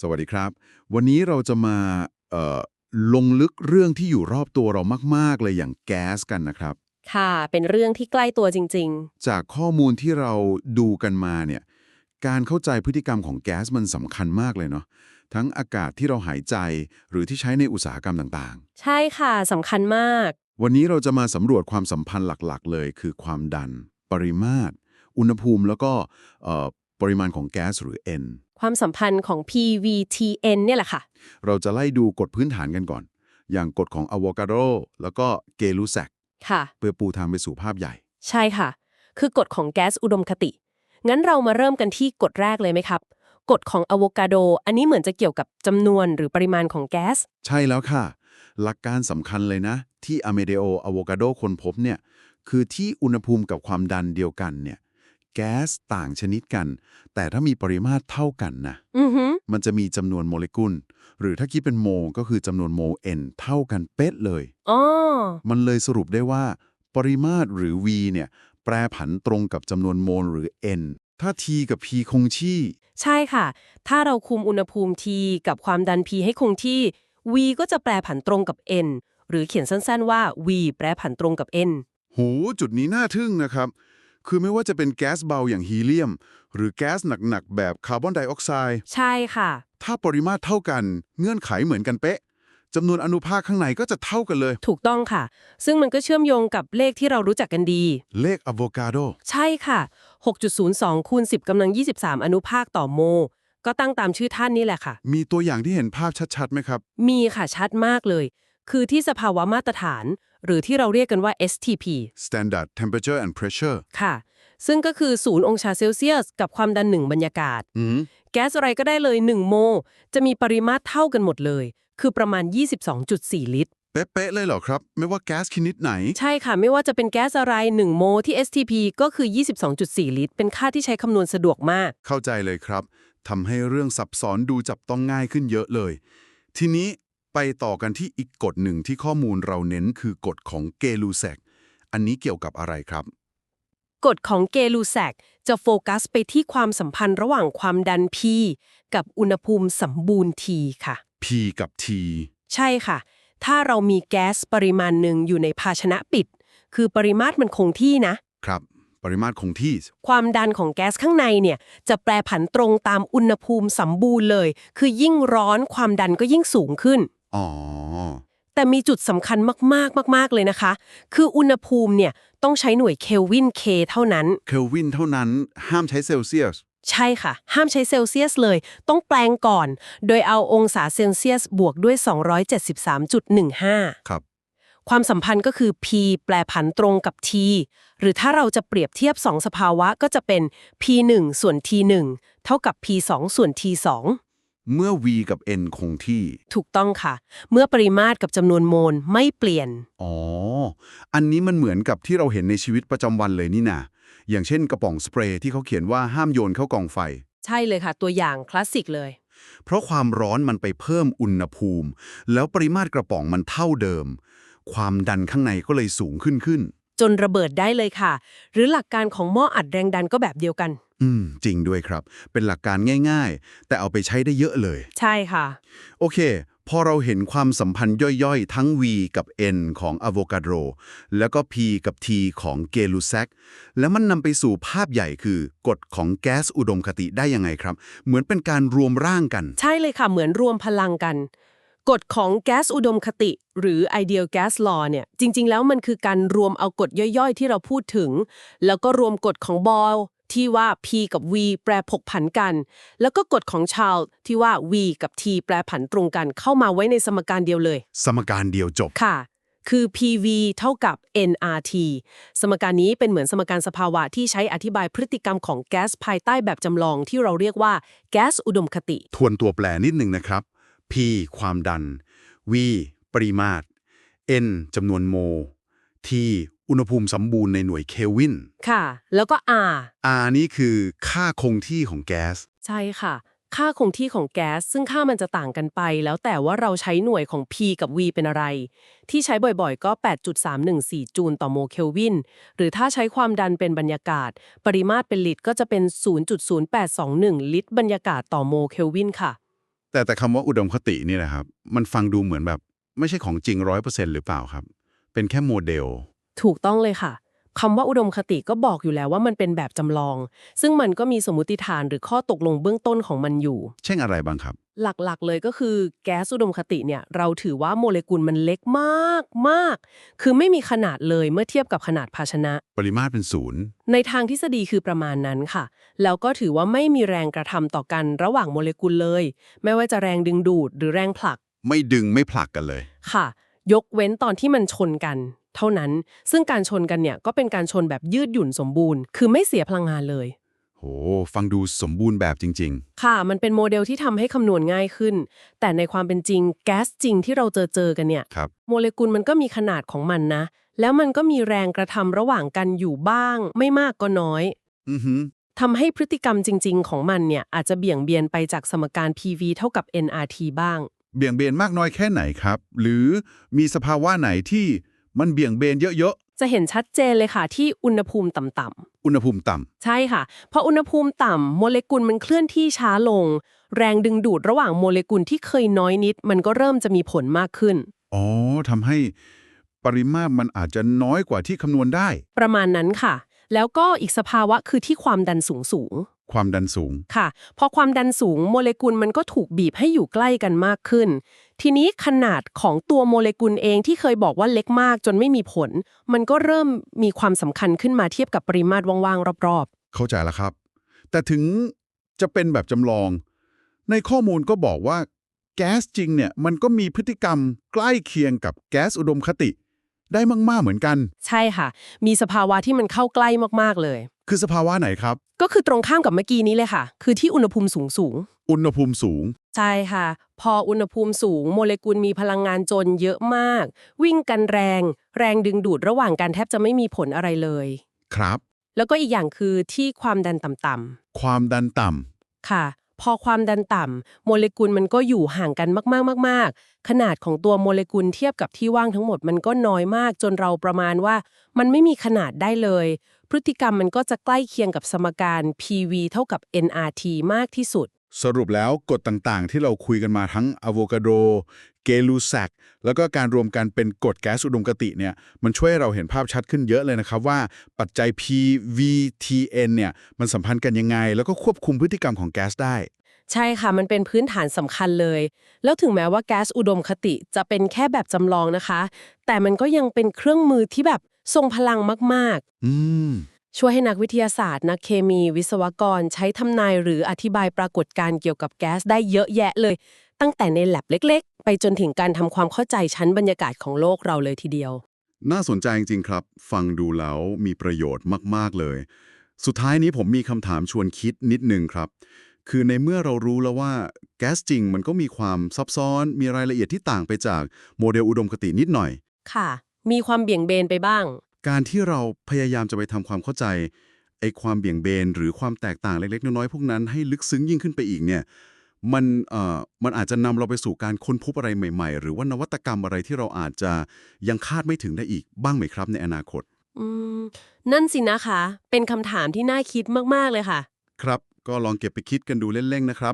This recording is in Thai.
สวัสดีครับ วันนี้เราจะมาเอ่อลงลึกเรื่องที่อยู่รอบตัวเรามาก ๆ เลยอย่างแก๊สกันนะครับ ค่ะ เป็นเรื่องที่ใกล้ตัวจริงจากข้อมูลที่เราดูกันมาเนี่ย การเข้าใจพฤติกรรมของแก๊สมันสำคัญมากเลยเนาะ ทั้งอากาศที่เราหายใจหรือที่ใช้ในอุตสาหกรรมต่างๆ ใช่ค่ะสำคัญมากๆวันนี้เราจะมาสำรวจความสัมพันธ์หลัก ๆ เลย คือความดัน ปริมาตร อุณหภูมิ แล้วก็เอ่อปริมาณของแก๊สหรือ N ความสัมพันธ์ของ PVTN เนี่ยแหละค่ะ เราจะไล่ดูกฎพื้นฐานกันก่อน อย่างกฎของอะโวคาโดแล้วก็เกลูแซกค่ะ เพื่อปูทางไปสู่ภาพใหญ่ ใช่ค่ะ คือกฎของแก๊สอุดมคติ งั้นเรามาเริ่มกันที่กฎแรกเลยไหมครับ กฎของอะโวคาโด อันนี้เหมือนจะเกี่ยวกับจำนวนหรือปริมาณของแก๊ส ใช่แล้วค่ะ หลักการสำคัญเลยนะ ที่อเมเดโออะโวคาโดคนพบเนี่ย คือที่อุณหภูมิกับความดันเดียวกันเนี่ย แก๊สต่างชนิดกัน แต่ถ้ามีปริมาตรเท่ากันนะอือหือมันจะมีจำนวนโมเลกุล หรือถ้าคิดเป็นโมลก็คือจำนวนโมล n เท่ากันเป๊ะเลยอ๋อมันเลยสรุปได้ว่า ปริมาตรหรือ v เนี่ย แปรผันตรงกับจำนวนโมลหรือ n ถ้า t กับ p คงที่ ใช่ค่ะ ถ้าเราคุมอุณหภูมิ T กับความดัน P ให้คงที่ V ก็จะแปรผันตรงกับ N หรือเขียนสั้นๆว่า V แปรผันตรงกับ N โหจุดนี้น่าทึ่งนะครับ คือไม่ว่าจะเป็นแก๊สเบาอย่างฮีเลียม หรือแก๊สหนัก ๆ แบบคาร์บอนไดออกไซด์ใช่ค่ะ ถ้าปริมาตรเท่ากันเงื่อนไขเหมือนกันเป๊ะจำนวนอนุภาคข้างในก็จะเท่ากันเลย ถูกต้องค่ะ ซึ่งมันก็เชื่อมโยงกับเลขที่เรารู้จักกันดี เลขอะโวคาโด ใช่ค่ะ 6.02คูณ10กำลัง 23 อนุภาคต่อโม ก็ตั้งตามชื่อท่านนี่แหละค่ะ มีตัวอย่างที่เห็นภาพชัดๆไหมครับ มีค่ะชัดมากเลย คือที่สภาวะมาตรฐาน หรือที่เราเรียกกันว่า STP Standard Temperature and Pressure ค่ะ ซึ่งก็คือ0องศาเซลเซียส กับความดัน1บรรยากาศอืมแก๊สอะไรก็ได้เลย 1 โม จะมีปริมาตรเท่ากันหมดเลย คือประมาณ 22.4 ลิตร เป๊ะๆเลยเหรอครับ ไม่ว่าแก๊สชนิดไหน ใช่ค่ะ ไม่ว่าจะเป็นแก๊สอะไร 1 โมที่ STP ก็คือ 22.4 ลิตร เป็นค่าที่ใช้คำนวณสะดวกมาก เข้าใจเลยครับทำให้เรื่องซับซ้อนดูจับต้องง่ายขึ้นเยอะเลย ทีนี้ ไปต่อกันที่อีกกฎหนึ่งที่ข้อมูลเราเน้นคือกฎของเกลูแซกอันนี้เกี่ยวกับอะไรครับ กฎของเกลูแซกจะโฟกัสไปที่ความสัมพันธ์ระหว่างความดัน P กับอุณหภูมิสมบูรณ์ T ค่ะ P กับ T ใช่ค่ะ ถ้าเรามีแก๊สปริมาณหนึ่งอยู่ในภาชนะปิด คือปริมาตรมันคงที่นะ ครับ ปริมาตรคงที่ ความดันของแก๊สข้างในเนี่ย จะแปรผันตรงตามอุณหภูมิสมบูรณ์เลย คือยิ่งร้อนความดันก็ยิ่งสูงขึ้น อ๋อ แต่มีจุดสำคัญมากๆมาก ๆ เลยนะคะ คืออุณหภูมิเนี่ยต้องใช้หน่วยเคลวินเคเท่านั้น เคลวินเท่านั้นห้ามใช้เซลเซียส ใช่ค่ะ ห้ามใช้เซลเซียสเลย ต้องแปลงก่อน โดยเอาองศาเซลเซียสบวกด้วย 273.15 ครับ ความสัมพันธ์ก็คือ P แปลผันตรงกับ T หรือถ้าเราจะเปรียบเทียบ 2 สภาวะก็จะเป็น P1 ส่วน T1 เท่ากับ P2 ส่วน T2 เมื่อ V กับ N คงที่ ถูกต้องค่ะ เมื่อปริมาตรกับจำนวนโมลไม่เปลี่ยน อ๋อ อันนี้มันเหมือนกับที่เราเห็นในชีวิตประจำวันเลยนี่นะอย่างเช่นกระป๋องสเปรย์ที่เขาเขียนว่าห้ามโยนเข้ากองไฟ ใช่เลยค่ะ ตัวอย่างคลาสสิกเลย เพราะความร้อนมันไปเพิ่มอุณหภูมิ แล้วปริมาตรกระป๋องมันเท่าเดิม ความดันข้างในก็เลยสูงขึ้นขึ้น จนระเบิดได้เลยค่ะ หรือหลักการของหม้ออัดแรงดันก็แบบเดียวกัน อืม จริงด้วยครับ เป็นหลักการง่าย ๆ แต่เอาไปใช้ได้เยอะเลย ใช่ค่ะ โอเค พอเราเห็นความสัมพันธ์ย่อยๆ ทั้ง V กับ N ของอะโวคาโดแล้วก็ P กับ T ของเกลูแซกแล้วมันนำไปสู่ภาพใหญ่คือกฎของแก๊สอุดมคติได้ยังไงครับ เหมือนเป็นการรวมร่างกัน ใช่เลยค่ะ เหมือนรวมพลังกัน กฎของแก๊สอุดมคติ หรือ ideal gas law เนี่ยจริง ๆ แล้วมันคือการรวมเอากฎย่อยๆ ที่เราพูดถึง แล้วก็รวมกฎของบอลที่ว่า P กับ V แปรผกผันกัน แล้วก็กฎของชาลที่ว่า V กับ T แปรผันตรงกันเข้ามาไว้ในสมการเดียวเลย สมการเดียวจบค่ะ คือ PV เท่ากับ nRT สมการนี้เป็นเหมือนสมการสภาวะที่ใช้อธิบายพฤติกรรมของแก๊สภายใต้แบบจำลองที่เราเรียกว่าแก๊สอุดมคติ ทวนตัวแปรนิดหนึ่งนะครับ P ความดัน V ปริมาตร N จำนวนโม T อุณหภูมิสมบูรณ์ในหน่วยเคลวิน ค่ะ แล้วก็ R R นี่คือค่าคงที่ของแก๊ส ใช่ค่ะ ค่าคงที่ของแก๊ส ซึ่งค่ามันจะต่างกันไป แล้วแต่ว่าเราใช้หน่วยของ P กับ V เป็นอะไร ที่ใช้บ่อยๆ ก็ 8.314 จูลต่อโมเคลวิน หรือถ้าใช้ความดันเป็นบรรยากาศ ปริมาตรเป็นลิตรก็จะเป็น 0.0821 ลิตรบรรยากาศต่อโมเคลวินค่ะ แต่แต่คำว่าอุดมคตินี่นะครับ มันฟังดูเหมือนแบบไม่ใช่ของจริงร้อยเปอร์เซ็นต์หรือเปล่าครับ เป็นแค่โมเดล ถูกต้องเลยค่ะคำว่าอุดมคติก็บอกอยู่แล้วว่ามันเป็นแบบจำลอง ซึ่งมันก็มีสมมติฐานหรือข้อตกลงเบื้องต้นของมันอยู่ เช่นอะไรบ้างครับ หลักๆ เลยก็คือแก๊สอุดมคติเนี่ยเราถือว่าโมเลกุลมันเล็กมากมากคือไม่มีขนาดเลยเมื่อเทียบกับขนาดภาชนะ ปริมาตรเป็นศูนย์ ในทางทฤษฎีคือประมาณนั้นค่ะ แล้วก็ถือว่าไม่มีแรงกระทำต่อกันระหว่างโมเลกุลเลย ไม่ว่าจะแรงดึงดูดหรือแรงผลัก ไม่ดึงไม่ผลักกันเลย ค่ะ ยกเว้นตอนที่มันชนกัน เท่านั้น ซึ่งการชนกันเนี่ยก็เป็นการชนแบบยืดหยุ่นสมบูรณ์ คือไม่เสียพลังงานเลย โหฟังดูสมบูรณ์แบบจริงค่ะ มันเป็นโมเดลที่ทำให้คำนวณง่ายขึ้น แต่ในความเป็นจริงแก๊สจริงที่เราเจอเจอกันเนี่ยๆครับ โมเลกุลมันก็มีขนาดของมันนะ แล้วมันก็มีแรงกระทำระหว่างกันอยู่บ้าง ไม่มากก็น้อยอือหือทำให้พฤติกรรมจริง ๆ ของมันเนี่ยอาจจะเบี่ยงเบียนไปจากสมการ PV เท่ากับ nRT บ้าง เบี่ยงเบนมากน้อยแค่ไหนครับ หรือมีสภาวะไหนที่มันเบี่ยงเบนเยอะ จะเห็นชัดเจนเลยค่ะที่อุณหภูมิต่ำๆ อุณหภูมิต่ำๆใช่ค่ะพออุณหภูมิต่ำโมเลกุลมันเคลื่อนที่ช้าลง แรงดึงดูดระหว่างโมเลกุลที่เคยน้อยนิด มันก็เริ่มจะมีผลมากขึ้นอ๋อทำให้ปริมาตรมันอาจจะน้อยกว่าที่คำนวณได้ ประมาณนั้นค่ะ แล้วก็อีกสภาวะคือที่ความดันสูงสูง ความดันสูงๆค่ะ พอความดันสูงโมเลกุลมันก็ถูกบีบให้อยู่ใกล้กันมากขึ้น ทีนี้ขนาดของตัวโมเลกุลเองที่เคยบอกว่าเล็กมากจนไม่มีผล มันก็เริ่มมีความสำคัญขึ้นมาเทียบกับปริมาตรว่างๆรอบเข้าใจแล้วครับ แต่ถึงจะเป็นแบบจำลอง ในข้อมูลก็บอกว่าแก๊สจริงเนี่ยมันก็มีพฤติกรรมใกล้เคียงกับแก๊สอุดมคติ ได้มาก ๆ เหมือนกันๆใช่ค่ะ มีสภาวะที่มันเข้าใกล้มาก ๆ เลย คือสภาวะไหนครับ ก็คือตรงข้ามกับเมื่อกี้นี้เลยค่ะ คือที่อุณหภูมิสูงสูงๆอุณหภูมิสูง ใช่ค่ะ พออุณหภูมิสูง โมเลกุลมีพลังงานจนเยอะมาก วิ่งกันแรง แรงดึงดูดระหว่างกันแทบจะไม่มีผลอะไรเลย ครับ แล้วก็อีกอย่างคือที่ความดันต่ำความดันต่ๆค่ะ พอความดันต่ำโมเลกุลมันก็อยู่ห่างกันมากๆมากๆ ขนาดของตัวโมเลกุลเทียบกับที่ว่างทั้งหมดมันก็น้อยมากจนเราประมาณว่า มันไม่มีขนาดได้เลย พฤติกรรมมันก็จะใกล้เคียงกับสมการ PV เท่ากับ nRT มากที่สุด สรุปแล้วกฎต่างๆ ที่เราคุยกันมาทั้งอะโวคาโด เกลูแซกแล้วก็การรวมกันเป็นกฎแก๊สอุดมคติเนี่ยมันช่วยให้เราเห็นภาพชัดขึ้นเยอะเลยนะครับว่าปัจจัย PVTN เนี่ยมันสัมพันธ์กันยังไง แล้วก็ควบคุมพฤติกรรมของแก๊สได้ ใช่ค่ะ มันเป็นพื้นฐานสำคัญเลย แล้วถึงแม้ว่าแก๊สอุดมคติจะเป็นแค่แบบจำลองนะคะ แต่มันก็ยังเป็นเครื่องมือที่แบบทรงพลังมากอืมๆช่วยให้นักวิทยาศาสตร์ นักเคมีวิศวกรใช้ทำนายหรืออธิบายปรากฏการณ์เกี่ยวกับแก๊สได้เยอะแยะเลย ตั้งแต่ในแลบเล็กๆ ไปจนถึงการทำความเข้าใจชั้นบรรยากาศของโลกเราเลยทีเดียว น่าสนใจจริงๆครับ ฟังดูแล้วมีประโยชน์มากๆเลย สุดท้ายนี้ผมมีคำถามชวนคิดนิดนึงครับ คือในเมื่อเรารู้แล้วว่าแก๊สจริงมันก็มีความซับซ้อน มีรายละเอียดที่ต่างไปจากโมเดลอุดมคตินิดหน่อย ค่ะ มีความเบี่ยงเบนไปบ้าง การที่เราพยายามจะไปทำความเข้าใจไอ้ความเบี่ยงเบนหรือความแตกต่างเล็กๆน้อยๆพวกนั้นให้ลึกซึ้งยิ่งขึ้นไปอีกเนี่ย มันเอ่อมันอาจจะนำเราไปสู่การค้นพบอะไรใหม่ๆ หรือว่านวัตกรรมอะไรที่เราอาจจะยังคาดไม่ถึงได้อีกบ้างไหมครับในอนาคตอืมนั่นสินะคะ เป็นคำถามที่น่าคิดมาก ๆ เลยค่ะ ครับ ก็ลองเก็บไปคิดกันดูเล่นๆนะครับ